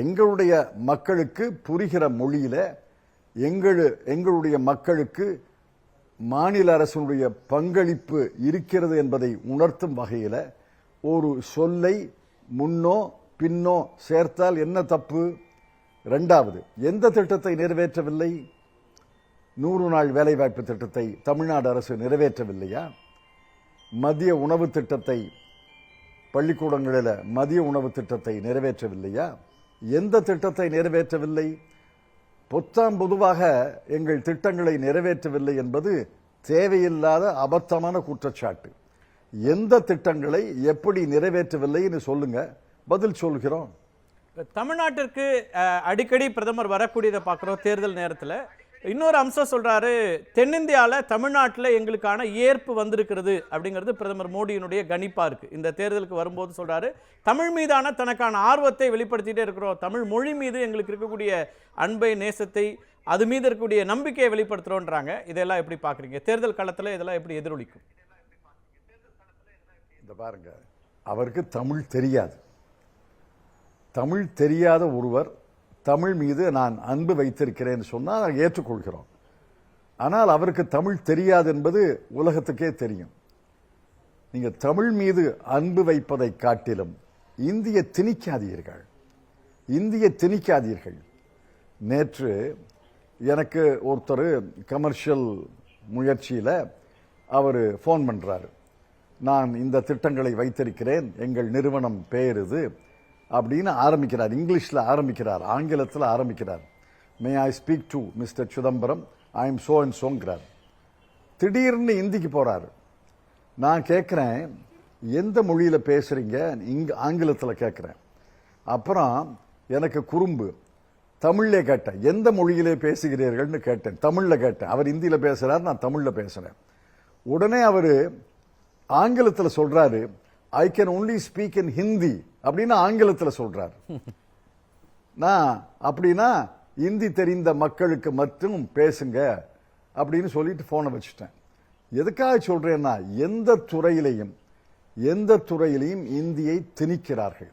எங்களுடைய மக்களுக்கு புரிகிற மொழியில எங்களு எங்களுடைய மக்களுக்கு மாநில அரசுடைய பங்களிப்பு இருக்கிறது என்பதை உணர்த்தும் வகையில் ஒரு சொல்லை முன்னோ பின்னோ சேர்த்தால் என்ன தப்பு? ரெண்டாவது எந்த திட்டத்தை நிறைவேற்றவில்லை? நூறு நாள் வேலைவாய்ப்பு திட்டத்தை தமிழ்நாடு அரசு நிறைவேற்றவில்லையா? மதிய உணவு திட்டத்தை பள்ளிக்கூடங்களில் மதிய உணவு திட்டத்தை நிறைவேற்றவில்லையா? எந்த திட்டத்தை நிறைவேற்றவில்லை? பொத்தாம் பொதுவாக எங்கள் திட்டங்களை நிறைவேற்றவில்லை என்பது தேவையில்லாத அபத்தமான குற்றச்சாட்டு. எந்த திட்டங்களை எப்படி நிறைவேற்றவில்லைன்னு சொல்லுங்க. பதில் சொல்கிறோம். தமிழ்நாட்டிற்கு அடிக்கடி பிரதமர் வரக்கூடியதை பார்க்குறோம் தேர்தல் நேரத்தில். இன்னொரு அம்சம் சொல்கிறாரு தென்னிந்தியாவில் தமிழ்நாட்டில் எங்களுக்கான ஏற்பு வந்திருக்கிறது அப்படிங்கிறது பிரதமர் மோடியினுடைய கணிப்பாக இருக்குது இந்த தேர்தலுக்கு வரும்போது சொல்கிறாரு தமிழ் மீதான தனக்கான ஆர்வத்தை வெளிப்படுத்திகிட்டே இருக்கிறோம். தமிழ் மொழி மீது எங்களுக்கு இருக்கக்கூடிய அன்பை நேசத்தை அது மீது இருக்கக்கூடிய நம்பிக்கையை வெளிப்படுத்துகிறோன்றாங்க இதெல்லாம் எப்படி பார்க்குறீங்க தேர்தல் காலத்தில் இதெல்லாம் எப்படி எதிரொலிக்கும்? இந்த பாருங்க. அவருக்கு தமிழ் தெரியாது. தமிழ் தெரியாத ஒருவர் தமிழ் மீது நான் அன்பு வைத்திருக்கிறேன்னு சொன்னால் நாங்கள் ஏற்றுக்கொள்கிறோம். ஆனால் அவருக்கு தமிழ் தெரியாது என்பது உலகத்துக்கே தெரியும். நீங்கள் தமிழ் மீது அன்பு வைப்பதை காட்டிலும் இந்திய திணிக்காதீர்கள். இந்திய திணிக்காதீர்கள். நேற்று எனக்கு ஒருத்தர் கமர்ஷியல் முயற்சியில் அவர் ஃபோன் பண்ணுறாரு நான் இந்த திட்டங்களை வைத்திருக்கிறேன். எங்கள் நிறுவனம் பெயர் இது. அப்படின்னு ஆரம்பிக்கிறார். இங்கிலீஷில் ஆரம்பிக்கிறார். ஆங்கிலத்தில் ஆரம்பிக்கிறார். May I speak to mister Chidambaram I am so and சோங்கிறார் திடீர்னு இந்திக்கு போகிறாரு நான் கேட்குறேன் எந்த மொழியில் பேசுகிறீங்க இங்கே ஆங்கிலத்தில் கேட்குறேன் அப்புறம் எனக்கு குறும்பு. தமிழ்லே கேட்டேன். எந்த மொழியிலே பேசுகிறீர்கள்னு கேட்டேன். தமிழில் கேட்டேன். அவர் இந்தியில் பேசுகிறார் நான் தமிழில் பேசுகிறேன் உடனே அவர் ஆங்கிலத்தில் சொல்கிறாரு I can only speak in Hindi அப்படின்னு ஆங்கிலத்தில் சொல்றாரு. நான் அப்படின்னா இந்தி தெரிந்த மக்களுக்கு மட்டும் பேசுங்க அப்படின்னு சொல்லிட்டு போனை வச்சுட்டேன். எதுக்காக சொல்றேன்னா எந்த துறையிலையும் எந்த துறையிலையும் இந்தியை திணிக்கிறார்கள்.